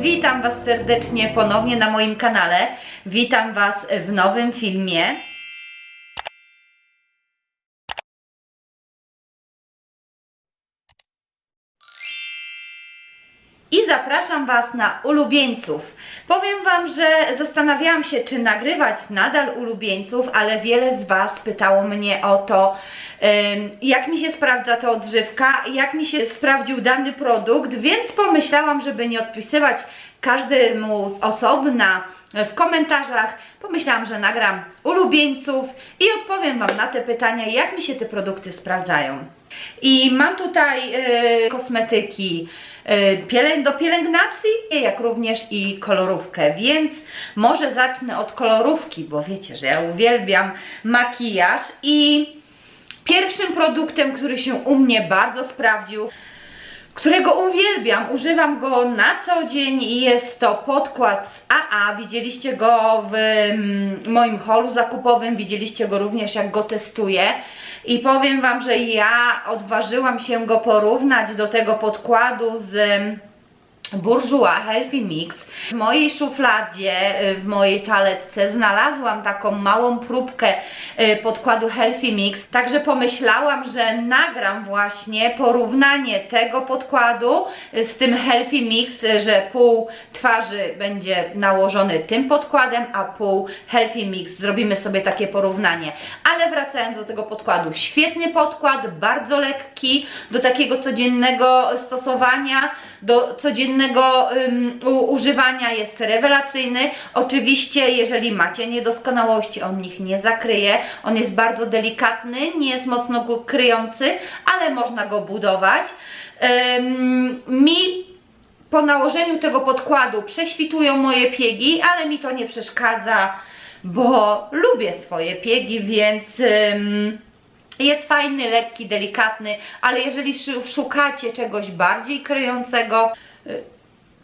Witam Was serdecznie ponownie na moim kanale. Witam Was w nowym filmie. Zapraszam Was na ulubieńców. Powiem Wam, że zastanawiałam się, czy nagrywać nadal ulubieńców, ale wiele z Was pytało mnie o to, jak mi się sprawdza ta odżywka, jak mi się sprawdził dany produkt, więc pomyślałam, żeby nie odpisywać każdemu z osobna w komentarzach. Pomyślałam, że nagram ulubieńców i odpowiem Wam na te pytania, jak mi się te produkty sprawdzają. I mam tutaj e, kosmetyki do pielęgnacji, jak również i kolorówkę, więc może zacznę od kolorówki, bo wiecie, że ja uwielbiam makijaż i pierwszym produktem, który się u mnie bardzo sprawdził, którego uwielbiam, używam go na co dzień i jest to podkład z AA. Widzieliście go w mm, moim holu zakupowym, widzieliście go również jak go testuję. I powiem Wam, że ja odważyłam się go porównać do tego podkładu z Bourjois Healthy Mix. W mojej szufladzie, y, w mojej toaletce znalazłam taką małą próbkę y, podkładu Healthy Mix, także pomyślałam, że nagram właśnie porównanie tego podkładu y, z tym Healthy Mix, że pół twarzy będzie nałożony tym podkładem, a pół Healthy Mix. Zrobimy sobie takie porównanie. Ale wracając do tego podkładu, świetny podkład, bardzo lekki, do takiego codziennego stosowania, do codziennego ym, u, używania jest rewelacyjny. Oczywiście, jeżeli macie niedoskonałości, on ich nie zakryje. On jest bardzo delikatny, nie jest mocno go kryjący, ale można go budować. Ym, mi po nałożeniu tego podkładu prześwitują moje piegi, ale mi to nie przeszkadza, bo lubię swoje piegi, więc ym, jest fajny, lekki, delikatny, ale jeżeli szu- szukacie czegoś bardziej kryjącego, y,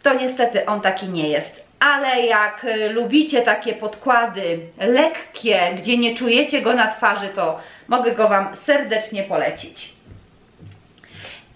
to niestety on taki nie jest. Ale jak y, lubicie takie podkłady lekkie, gdzie nie czujecie go na twarzy, to mogę go Wam serdecznie polecić.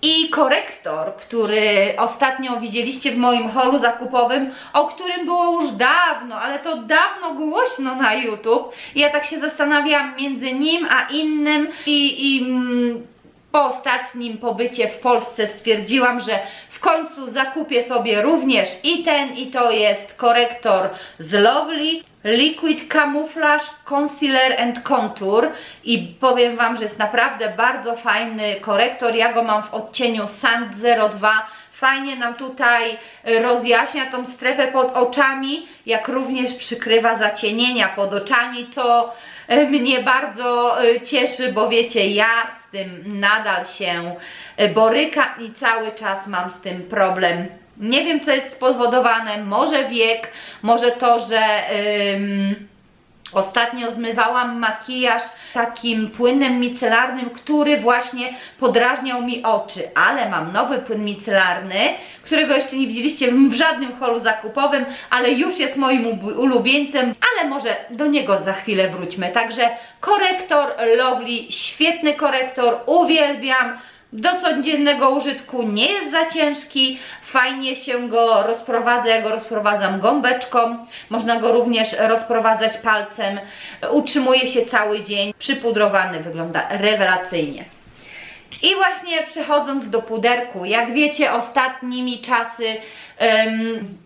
I korektor, który ostatnio widzieliście w moim holu zakupowym, o którym było już dawno, ale to dawno głośno na YouTube. Ja tak się zastanawiałam między nim a innym i, i mm, po ostatnim pobycie w Polsce stwierdziłam, że w końcu zakupię sobie również i ten, i to jest korektor z Lovely. Liquid Camouflage Concealer and Contour i powiem Wam, że jest naprawdę bardzo fajny korektor. Ja go mam w odcieniu Sand 02. Fajnie nam tutaj y, rozjaśnia tą strefę pod oczami, jak również przykrywa zacienienia pod oczami, co y, mnie bardzo y, cieszy, bo wiecie, ja z tym nadal się borykam i cały czas mam z tym problem. Nie wiem, co jest spowodowane, może wiek, może to, że ym, ostatnio zmywałam makijaż takim płynem micelarnym, który właśnie podrażniał mi oczy, ale mam nowy płyn micelarny, którego jeszcze nie widzieliście w żadnym holu zakupowym, ale już jest moim ub- ulubieńcem, ale może do niego za chwilę wróćmy. Także korektor Lovely, świetny korektor, uwielbiam. Do codziennego użytku nie jest za ciężki, fajnie się go rozprowadza, ja go rozprowadzam gąbeczką, można go również rozprowadzać palcem, utrzymuje się cały dzień, przypudrowany wygląda rewelacyjnie. I właśnie przechodząc do puderku, jak wiecie ostatnimi czasy em,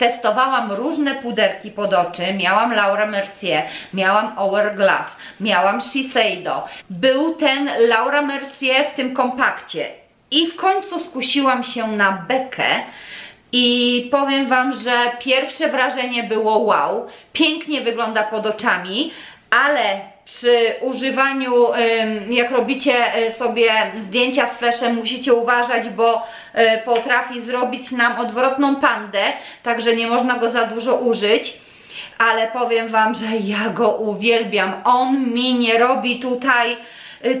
testowałam różne puderki pod oczy. Miałam Laura Mercier, miałam Hourglass, miałam Shiseido. Był ten Laura Mercier w tym kompakcie. I w końcu skusiłam się na bekę. I powiem Wam, że pierwsze wrażenie było wow, pięknie wygląda pod oczami, ale przy używaniu, jak robicie y, sobie zdjęcia z flashem, musicie uważać, bo y, potrafi zrobić nam odwrotną pandę, także nie można go za dużo użyć. Ale powiem Wam, że ja go uwielbiam. On mi nie robi tutaj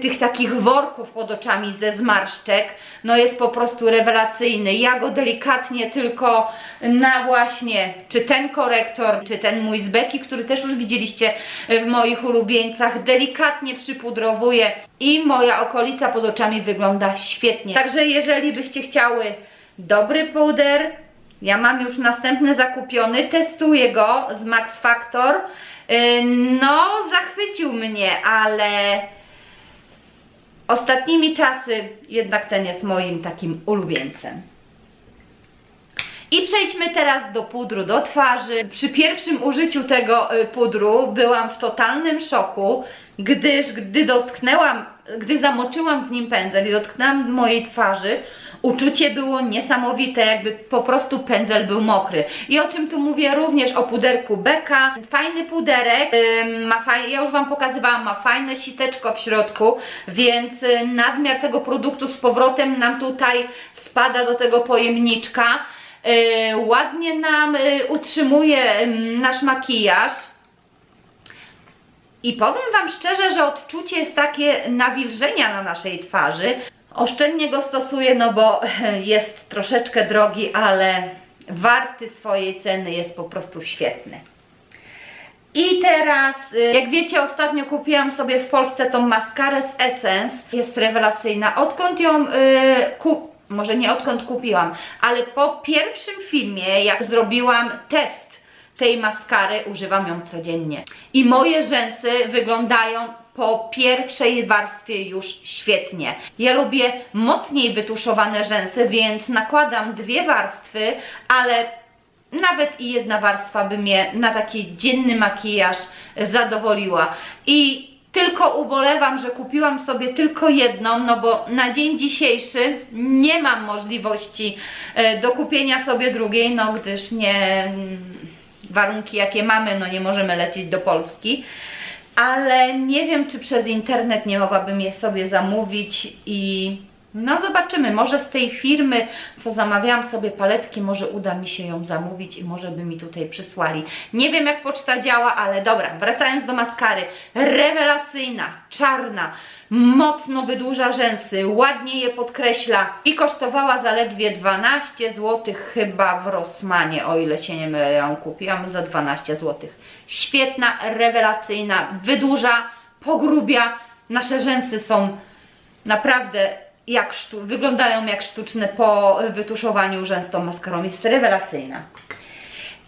tych takich worków pod oczami ze zmarszczek. No jest po prostu rewelacyjny. Ja go delikatnie tylko na właśnie, czy ten korektor, czy ten mój z beki, który też już widzieliście w moich ulubieńcach, delikatnie przypudrowuję i moja okolica pod oczami wygląda świetnie. Także jeżeli byście chciały dobry puder, Ja mam już następny zakupiony, testuję go z Max Factor. Yy, No, zachwycił mnie, ale ostatnimi czasy jednak ten jest moim takim ulubieńcem. I przejdźmy teraz do pudru do twarzy. Przy pierwszym użyciu tego y, pudru byłam w totalnym szoku, gdyż gdy dotknęłam, gdy zamoczyłam w nim pędzel i dotknęłam mojej twarzy, uczucie było niesamowite, jakby po prostu pędzel był mokry. I o czym tu mówię również o puderku Beka. Fajny puderek, ma faj... ja już Wam pokazywałam, ma fajne siteczko w środku, więc y, nadmiar tego produktu z powrotem nam tutaj spada do tego pojemniczka. Y, ładnie nam y, utrzymuje ym, nasz makijaż. I powiem Wam szczerze, że odczucie jest takie nawilżenia na naszej twarzy. Oszczędnie go stosuję, no bo jest troszeczkę drogi, ale warty swojej ceny jest po prostu świetny. I teraz, y, jak wiecie, ostatnio kupiłam sobie w Polsce tą maskarę z Essence. Jest rewelacyjna. Odkąd ją y, ku... może nie odkąd kupiłam, ale po pierwszym filmie, jak zrobiłam test tej maskary, używam ją codziennie. I moje rzęsy wyglądają po pierwszej warstwie już świetnie. Ja lubię mocniej wytuszowane rzęsy, więc nakładam dwie warstwy, ale nawet i jedna warstwa by mnie na taki dzienny makijaż zadowoliła. I tylko ubolewam, że kupiłam sobie tylko jedną, no bo na dzień dzisiejszy nie mam możliwości e, do kupienia sobie drugiej, no gdyż nie warunki jakie mamy, no nie możemy lecieć do Polski. Ale nie wiem, czy przez internet nie mogłabym je sobie zamówić i no zobaczymy, może z tej firmy, co zamawiałam sobie paletki, może uda mi się ją zamówić i może by mi tutaj przysłali. Nie wiem jak poczta działa, ale dobra, wracając do maskary. Rewelacyjna, czarna, mocno wydłuża rzęsy, ładnie je podkreśla i kosztowała zaledwie 12 zł chyba w Rossmanie, o ile się nie mylę, ja ją kupiłam za 12 zł. Świetna, rewelacyjna, wydłuża, pogrubia, nasze rzęsy są naprawdę jak sztu- wyglądają jak sztuczne po wytuszowaniu rzęs tą maskarą. Jest rewelacyjna.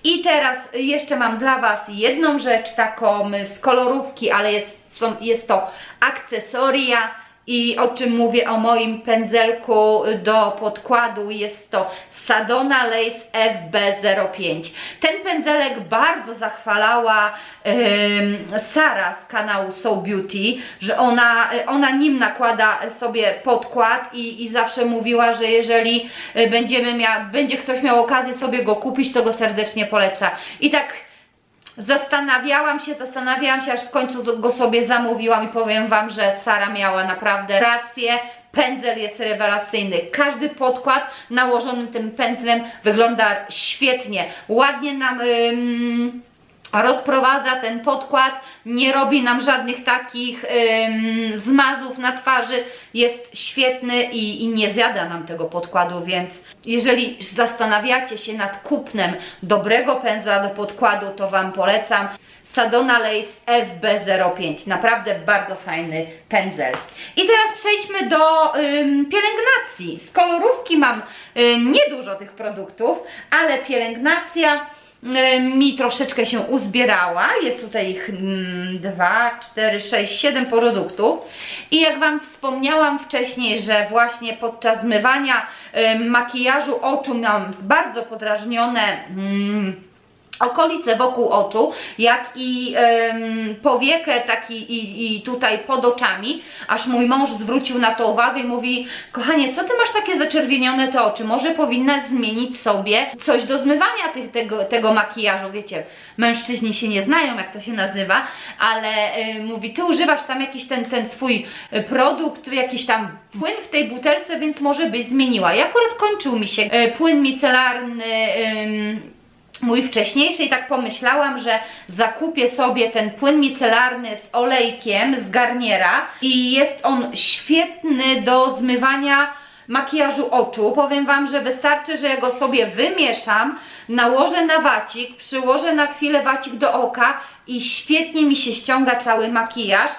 I teraz jeszcze mam dla Was jedną rzecz taką z kolorówki, ale jest, są, jest to akcesoria i o czym mówię o moim pędzelku do podkładu jest to Sadona Lace FB05 ten pędzelek bardzo zachwalała ym, Sara z kanału So Beauty że ona, ona nim nakłada sobie podkład i, i zawsze mówiła, że jeżeli y, będziemy mia, będzie ktoś miał okazję sobie go kupić to go serdecznie poleca. I tak Zastanawiałam się, zastanawiałam się, aż w końcu go sobie zamówiłam i powiem Wam, że Sara miała naprawdę rację. Pędzel jest rewelacyjny. Każdy podkład nałożony tym pędzlem wygląda świetnie. Ładnie nam rozprowadza ten podkład, nie robi nam żadnych takich zmazów na twarzy. Jest świetny i, i nie zjada nam tego podkładu, więc jeżeli zastanawiacie się nad kupnem dobrego pędzla do podkładu, to Wam polecam. Sadona Lace FB05. Naprawdę bardzo fajny pędzel. I teraz przejdźmy do ym, pielęgnacji. Z kolorówki mam y, niedużo tych produktów, ale pielęgnacja mi troszeczkę się uzbierała. Jest tutaj ich 2, 4, 6, 7 produktów. I jak Wam wspomniałam wcześniej, że właśnie podczas zmywania y, makijażu oczu mam bardzo podrażnione. Okolice wokół oczu, jak i em, powiekę taki i, i tutaj pod oczami, aż mój mąż zwrócił na to uwagę i mówi, kochanie, co ty masz takie zaczerwienione te oczy, może powinnaś zmienić sobie coś do zmywania tych, tego, tego makijażu, wiecie, mężczyźni się nie znają, jak to się nazywa, ale mówi, ty używasz tam jakiś ten, ten swój y, produkt, jakiś tam płyn w tej butelce, więc może byś zmieniła. I akurat kończył mi się y, płyn micelarny, ym, mój wcześniejszy i tak pomyślałam, że zakupię sobie ten płyn micelarny z olejkiem z Garniera i jest on świetny do zmywania makijażu oczu. Powiem Wam, że wystarczy, że ja go sobie wymieszam, nałożę na wacik, przyłożę na chwilę wacik do oka i świetnie mi się ściąga cały makijaż.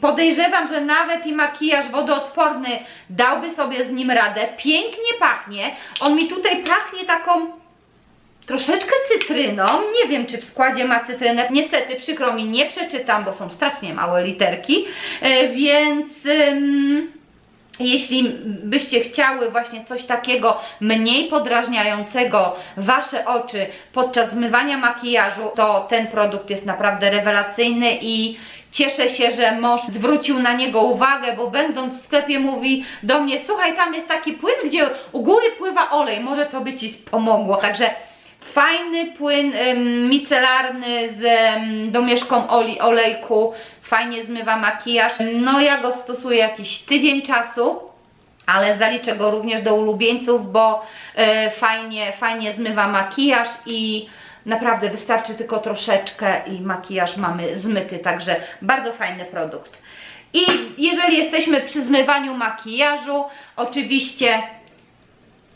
Podejrzewam, że nawet i makijaż wodoodporny dałby sobie z nim radę. Pięknie pachnie. On mi tutaj pachnie taką troszeczkę cytryną. Nie wiem, czy w składzie ma cytrynę. Niestety, przykro mi, nie przeczytam, bo są strasznie małe literki, e, więc... jeśli byście chciały właśnie coś takiego mniej podrażniającego wasze oczy podczas zmywania makijażu, to ten produkt jest naprawdę rewelacyjny i cieszę się, że mąż zwrócił na niego uwagę, bo będąc w sklepie mówi do mnie, słuchaj, tam jest taki płyn, gdzie u góry pływa olej, może to by Ci pomogło. Także fajny płyn micelarny z domieszką oli, olejku, fajnie zmywa makijaż. No ja go stosuję jakiś tydzień czasu, ale zaliczę go również do ulubieńców, bo e, fajnie, fajnie zmywa makijaż i naprawdę wystarczy tylko troszeczkę i makijaż mamy zmyty, także bardzo fajny produkt. I jeżeli jesteśmy przy zmywaniu makijażu, oczywiście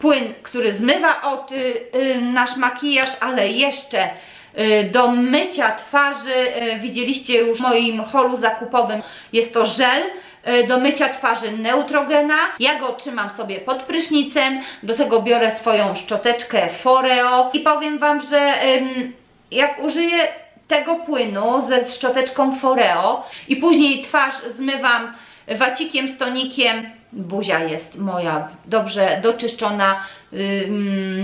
płyn, który zmywa oczy, y, nasz makijaż, ale jeszcze y, do mycia twarzy, y, widzieliście już w moim holu zakupowym, jest to żel do mycia twarzy Neutrogena. Ja go trzymam sobie pod prysznicem, do tego biorę swoją szczoteczkę Foreo i powiem Wam, że jak użyję tego płynu ze szczoteczką Foreo i później twarz zmywam wacikiem z tonikiem, buzia jest moja dobrze doczyszczona,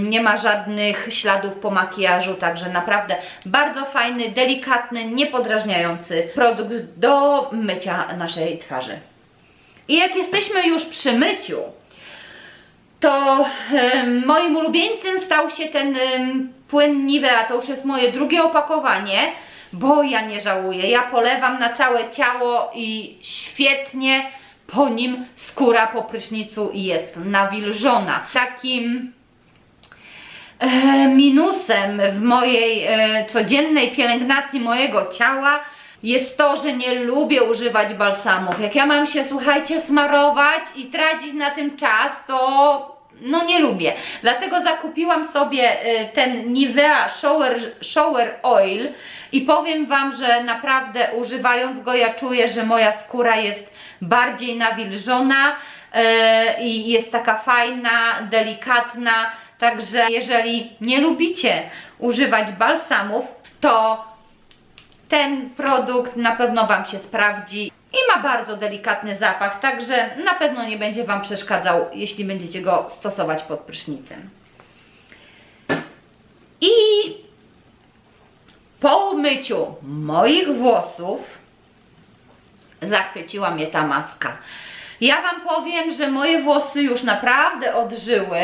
nie ma żadnych śladów po makijażu, także naprawdę bardzo fajny, delikatny, niepodrażniający produkt do mycia naszej twarzy. I jak jesteśmy już przy myciu, to moim ulubieńcem stał się ten płyn Nivea, to już jest moje drugie opakowanie, bo ja nie żałuję. Ja polewam na całe ciało i świetnie po nim skóra po prysznicu jest nawilżona. Takim e, minusem w mojej e, codziennej pielęgnacji mojego ciała jest to, że nie lubię używać balsamów. Jak ja mam się, słuchajcie, smarować i tracić na tym czas, to no nie lubię. Dlatego zakupiłam sobie e, ten Nivea Shower, Shower Oil i powiem Wam, że naprawdę używając go ja czuję, że moja skóra jest bardziej nawilżona e, i jest taka fajna, delikatna. Także jeżeli nie lubicie używać balsamów, to ten produkt na pewno Wam się sprawdzi i ma bardzo delikatny zapach, także na pewno nie będzie Wam przeszkadzał, jeśli będziecie go stosować pod prysznicem. I po umyciu moich włosów zachwyciła mnie ta maska. Ja Wam powiem, że moje włosy już naprawdę odżyły,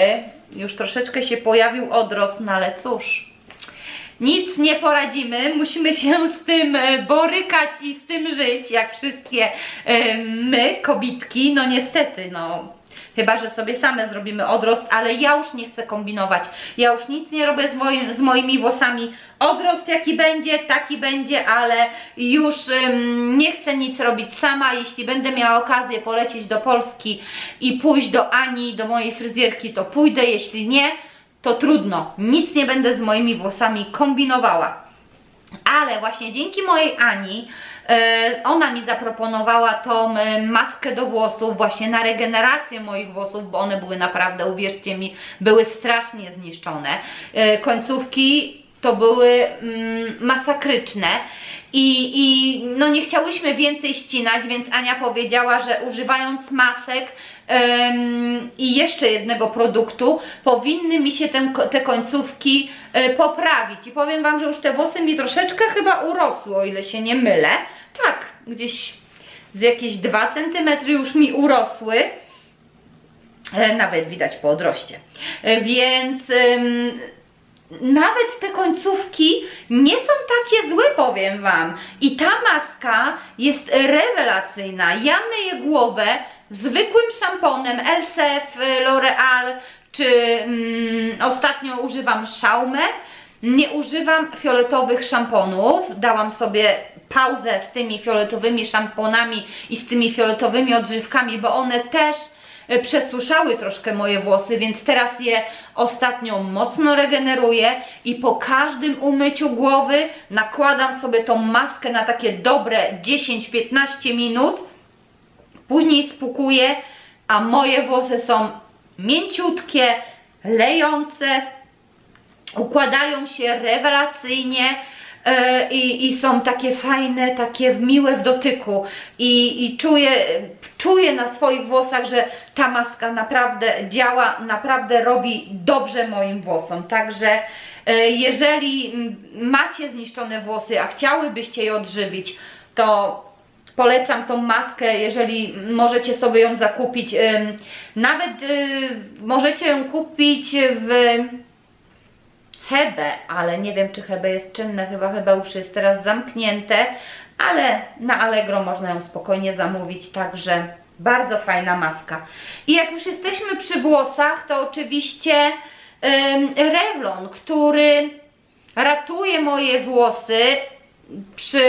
już troszeczkę się pojawił odrost, no ale cóż, nic nie poradzimy, musimy się z tym e, borykać i z tym żyć, jak wszystkie e, my, kobitki, no niestety, no Chyba, że sobie same zrobimy odrost, ale ja już nie chcę kombinować. Ja już nic nie robię z, moim, z moimi włosami. Odrost jaki będzie, taki będzie, ale już ym, nie chcę nic robić sama. Jeśli będę miała okazję polecieć do Polski i pójść do Ani, do mojej fryzjerki, to pójdę. Jeśli nie, to trudno. Nic nie będę z moimi włosami kombinowała. Ale właśnie dzięki mojej Ani, e, ona mi zaproponowała tą e, maskę do włosów właśnie na regenerację moich włosów, bo one były naprawdę, uwierzcie mi, były strasznie zniszczone. E, końcówki to były mm, masakryczne i, i no nie chciałyśmy więcej ścinać, więc Ania powiedziała, że używając masek em, i jeszcze jednego produktu powinny mi się te, te końcówki e, poprawić. I powiem Wam, że już te włosy mi troszeczkę chyba urosły, o ile się nie mylę. Tak, gdzieś z jakieś 2 cm już mi urosły. E, Nawet widać po odroście. E, Więc nawet te końcówki nie są takie złe, powiem Wam. I ta maska jest rewelacyjna. Ja myję głowę zwykłym szamponem LCF, L'Oreal, czy mm, ostatnio używam Xiaomi. Nie używam fioletowych szamponów. Dałam sobie pauzę z tymi fioletowymi szamponami i z tymi fioletowymi odżywkami, bo one też przesuszały troszkę moje włosy, więc teraz je ostatnio mocno regeneruję i po każdym umyciu głowy nakładam sobie tą maskę na takie dobre 10-15 minut, później spukuję, a moje włosy są mięciutkie, lejące, układają się rewelacyjnie. e, i, i są takie fajne, takie miłe w dotyku i, i czuję, czuję na swoich włosach, że ta maska naprawdę działa, naprawdę robi dobrze moim włosom, także e, jeżeli macie zniszczone włosy, a chciałybyście je odżywić, to Polecam tą maskę, jeżeli możecie sobie ją zakupić. Nawet y, możecie ją kupić w Hebe, ale nie wiem czy Hebe jest czynne, chyba Hebe już jest teraz zamknięte, ale na Allegro można ją spokojnie zamówić, także bardzo fajna maska. I jak już jesteśmy przy włosach, to oczywiście ym, Revlon, który ratuje moje włosy przy,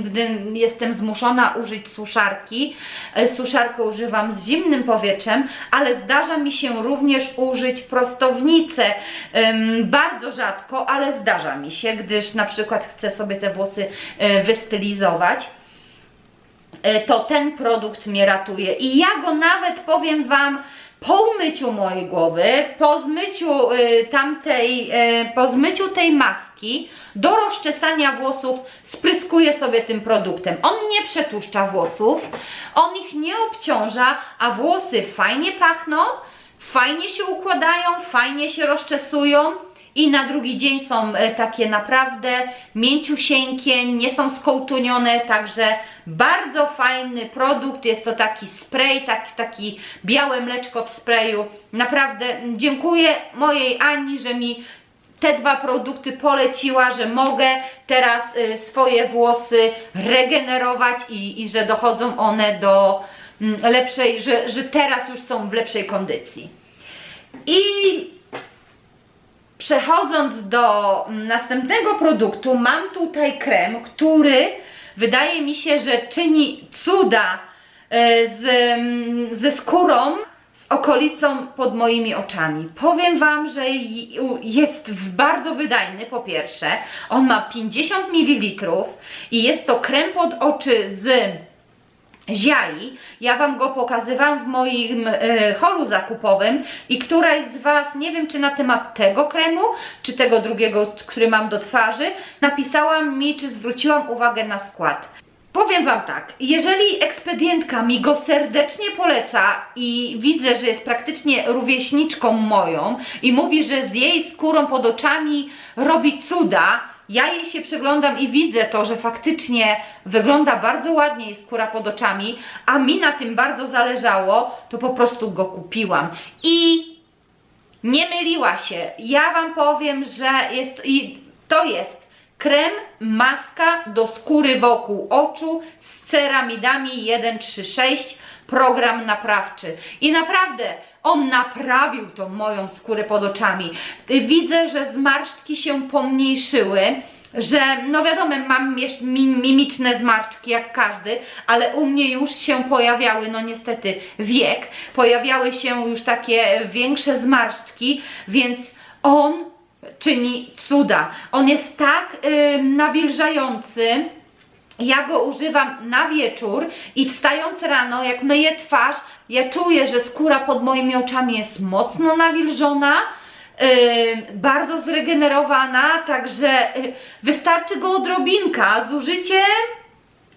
gdy jestem zmuszona użyć suszarki, e, suszarkę używam z zimnym powietrzem, ale zdarza mi się również użyć prostownicę. Bardzo rzadko, ale zdarza mi się, gdyż na przykład chcę sobie te włosy e, wystylizować e, to ten produkt mnie ratuje. I ja go nawet powiem Wam po umyciu mojej głowy, po zmyciu y, tamtej, y, po zmyciu tej maski, do rozczesania włosów spryskuję sobie tym produktem. On nie przetłuszcza włosów, on ich nie obciąża, a włosy fajnie pachną, fajnie się układają, fajnie się rozczesują i na drugi dzień są e, takie naprawdę mięciusieńkie, nie są skołtunione, także bardzo fajny produkt, jest to taki spray, taki, taki białe mleczko w sprayu. Naprawdę dziękuję mojej Ani, że mi te dwa produkty poleciła, że mogę teraz y, swoje włosy regenerować i, i że dochodzą one do mm, lepszej, że, że teraz już są w lepszej kondycji. I Przechodząc do mm, następnego produktu, mam tutaj krem, który wydaje mi się, że czyni cuda e, z, mm, ze skórą, z okolicą pod moimi oczami. Powiem Wam, że jest bardzo wydajny, po pierwsze. On ma 50 ml i jest to krem pod oczy z Ziai. Ja Wam go pokazywałam w moim e, holu zakupowym i któraś z Was, nie wiem czy na temat tego kremu, czy tego drugiego, który mam do twarzy, napisała mi, czy zwróciłam uwagę na skład. Powiem Wam tak, jeżeli ekspedientka mi go serdecznie poleca i widzę, że jest praktycznie rówieśniczką moją i mówi, że z jej skórą pod oczami robi cuda, ja jej się przyglądam i widzę to, że faktycznie wygląda bardzo ładnie jej skóra pod oczami, a mi na tym bardzo zależało, to po prostu go kupiłam. I nie myliła się. Ja Wam powiem, że jest i to jest krem, maska do skóry wokół oczu z ceramidami 136 program naprawczy. I naprawdę on naprawił tą moją skórę pod oczami. Widzę, że zmarszczki się pomniejszyły że no wiadomo, mam jeszcze mimiczne zmarszczki jak każdy, ale u mnie już się pojawiały, no niestety wiek, pojawiały się już takie większe zmarszczki, więc on czyni cuda. On jest tak yy, nawilżający, ja go używam na wieczór i wstając rano, jak myję twarz, ja czuję, że skóra pod moimi oczami jest mocno nawilżona, yy, bardzo zregenerowana, także yy, wystarczy go odrobinka. Zużycie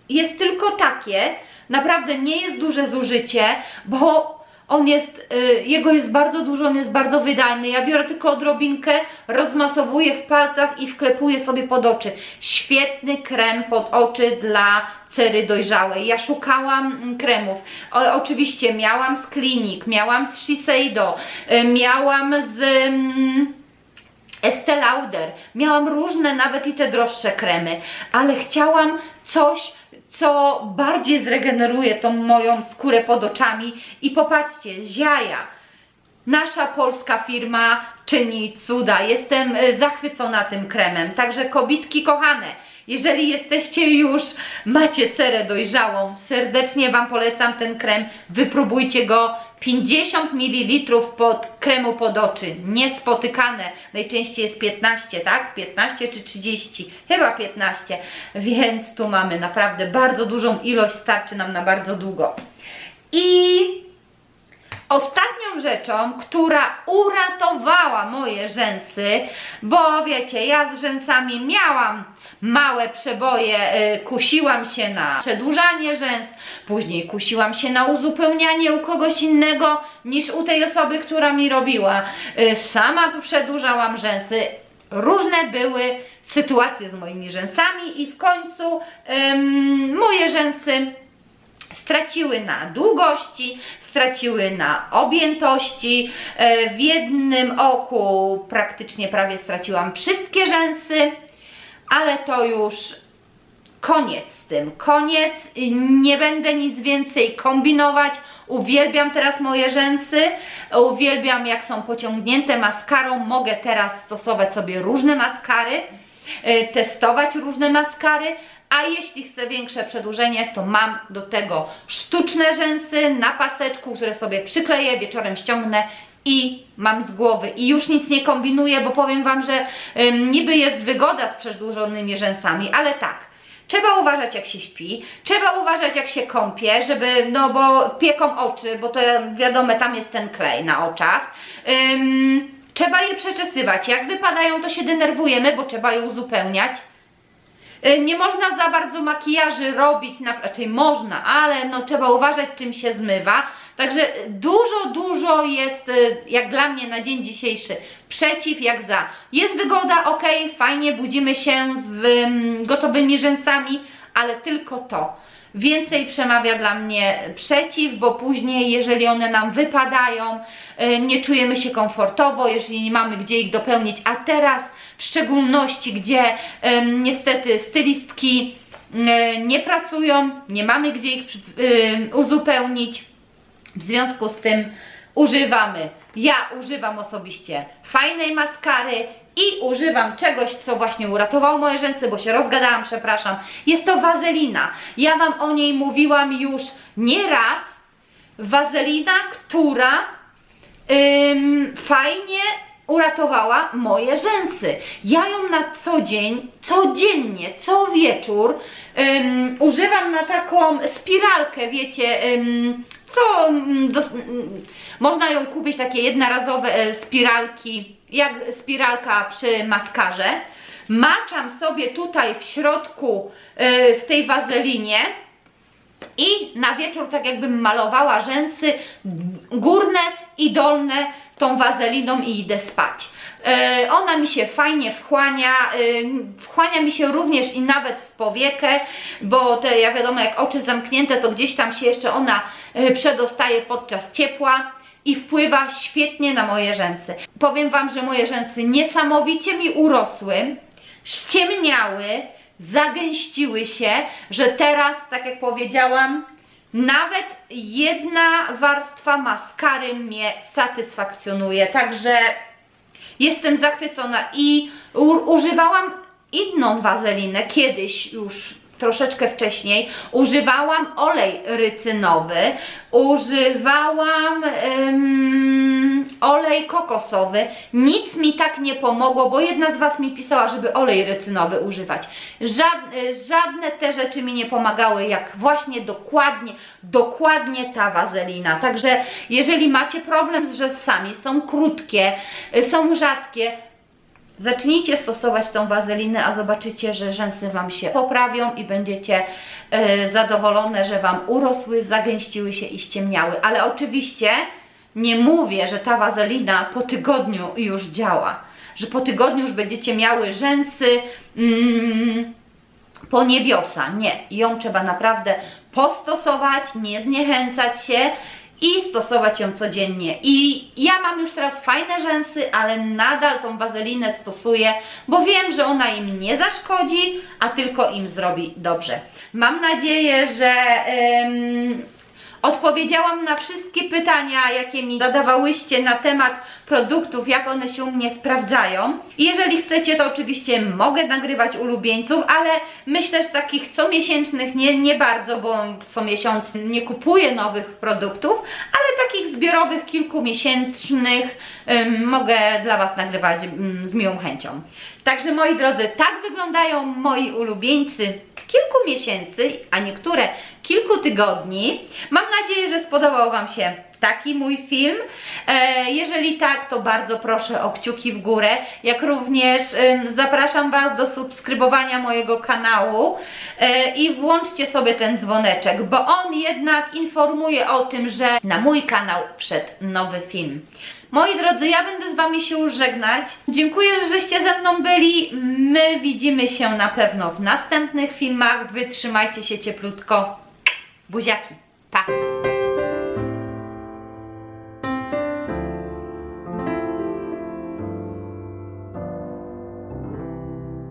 jest tylko takie, naprawdę nie jest duże zużycie, bo on jest, y, jego jest bardzo dużo, on jest bardzo wydajny. Ja biorę tylko odrobinkę, rozmasowuję w palcach i wklepuję sobie pod oczy. Świetny krem pod oczy dla cery dojrzałej. Ja szukałam mm, kremów. O, oczywiście miałam z Klinik, miałam z Shiseido, y, miałam z... Mm, Estee Lauder, miałam różne, nawet i te droższe kremy, ale chciałam coś, co bardziej zregeneruje tą moją skórę pod oczami i popatrzcie, ziaja. Nasza polska firma czyni cuda. Jestem e, zachwycona tym kremem. Także kobitki kochane, Jeżeli jesteście już, macie cerę dojrzałą, serdecznie Wam polecam ten krem, wypróbujcie go. 50 ml pod kremu pod oczy, niespotykane, najczęściej jest 15, tak? 15 czy 30, chyba 15, więc tu mamy naprawdę bardzo dużą ilość, starczy nam na bardzo długo. I Ostatnią rzeczą, która uratowała moje rzęsy, bo wiecie, ja z rzęsami miałam małe przeboje, y, kusiłam się na przedłużanie rzęs, później kusiłam się na uzupełnianie u kogoś innego niż u tej osoby, która mi robiła. Y, Sama przedłużałam rzęsy. Różne były sytuacje z moimi rzęsami i w końcu ym, moje rzęsy straciły na długości, straciły na objętości. E, W jednym oku praktycznie prawie straciłam wszystkie rzęsy, ale to już koniec z tym. Koniec, nie będę nic więcej kombinować. Uwielbiam teraz moje rzęsy, uwielbiam jak są pociągnięte maskarą. Mogę teraz stosować sobie różne maskary, e, testować różne maskary. A jeśli chcę większe przedłużenie, to mam do tego sztuczne rzęsy na paseczku, które sobie przykleję, wieczorem ściągnę i mam z głowy. I już nic nie kombinuję, bo powiem Wam, że ym, niby jest wygoda z przedłużonymi rzęsami, ale tak. Trzeba uważać jak się śpi, trzeba uważać jak się kąpie, żeby, no bo pieką oczy, bo to wiadomo, tam jest ten klej na oczach. Ym, trzeba je przeczesywać. Jak wypadają, to się denerwujemy, bo trzeba je uzupełniać. Y, Nie można za bardzo makijaży robić, raczej można, ale no trzeba uważać czym się zmywa. Także dużo, dużo jest y, jak dla mnie na dzień dzisiejszy przeciw jak za. Jest wygoda, ok, fajnie, budzimy się z ym, gotowymi rzęsami, ale tylko to. Więcej przemawia dla mnie przeciw, bo później, jeżeli one nam wypadają, y, nie czujemy się komfortowo, jeżeli nie mamy gdzie ich dopełnić, a teraz w szczególności, gdzie niestety stylistki nie pracują, nie mamy gdzie ich uzupełnić, w związku z tym używamy, ja używam osobiście fajnej maskary i używam czegoś, co właśnie uratowało moje rzęsy, bo się rozgadałam, przepraszam. Jest to wazelina. Ja Wam o niej mówiłam już nie raz. Wazelina, która ym, fajnie uratowała moje rzęsy. Ja ją na co dzień, codziennie, co wieczór ym, używam na taką spiralkę, wiecie, ym, co ym, dos, ym, można ją kupić takie jednorazowe e, spiralki, jak spiralka przy maskarze. Maczam sobie tutaj w środku e, w tej wazelinie i na wieczór tak jakbym malowała rzęsy górne i dolne tą wazeliną i idę spać. E, ona mi się fajnie wchłania, e, wchłania mi się również i nawet w powiekę, bo te, ja wiadomo, jak oczy zamknięte, to gdzieś tam się jeszcze ona e, przedostaje podczas ciepła i wpływa świetnie na moje rzęsy. Powiem Wam, że moje rzęsy niesamowicie mi urosły, ściemniały, zagęściły się, że teraz, tak jak powiedziałam, nawet jedna warstwa maskary mnie satysfakcjonuje. Także jestem zachwycona i używałam inną wazelinę kiedyś już troszeczkę wcześniej. Używałam olej rycynowy, używałam em, olej kokosowy. Nic mi tak nie pomogło, bo jedna z Was mi pisała, żeby olej rycynowy używać. Żadne, te rzeczy mi nie pomagały, jak właśnie dokładnie, dokładnie ta wazelina. Także jeżeli macie problem z rzęsami, są krótkie, y, są rzadkie, Zacznijcie stosować tą wazelinę, a zobaczycie, że rzęsy Wam się poprawią i będziecie e, zadowolone, że Wam urosły, zagęściły się i ściemniały. Ale oczywiście nie mówię, że ta wazelina po tygodniu już działa. Że po tygodniu już będziecie miały rzęsy mm, po niebiosa. Nie, ją trzeba naprawdę postosować, nie zniechęcać się i stosować ją codziennie. I ja mam już teraz fajne rzęsy, ale nadal tą wazelinę stosuję, bo wiem, że ona im nie zaszkodzi, a tylko im zrobi dobrze. Mam nadzieję, że Odpowiedziałam na wszystkie pytania, jakie mi zadawałyście na temat produktów, jak one się u mnie sprawdzają. Jeżeli chcecie, to oczywiście mogę nagrywać ulubieńców, ale myślę, że takich comiesięcznych nie, nie bardzo, bo co miesiąc nie kupuję nowych produktów, ale takich zbiorowych, kilkumiesięcznych ym, mogę dla Was nagrywać ym, z miłą chęcią. Także moi drodzy, tak wyglądają moi ulubieńcy kilku miesięcy, a niektóre kilku tygodni. Mam nadzieję, że spodobał Wam się taki mój film. E, jeżeli tak, to bardzo proszę o kciuki w górę, jak również zapraszam Was do subskrybowania mojego kanału e, i włączcie sobie ten dzwoneczek, bo on jednak informuje o tym, że na mój kanał wszedł nowy film. Moi drodzy, ja będę z Wami się już żegnać. Dziękuję, że żeście ze mną byli. My widzimy się na pewno w następnych filmach. Wytrzymajcie się cieplutko. bujaki, tá?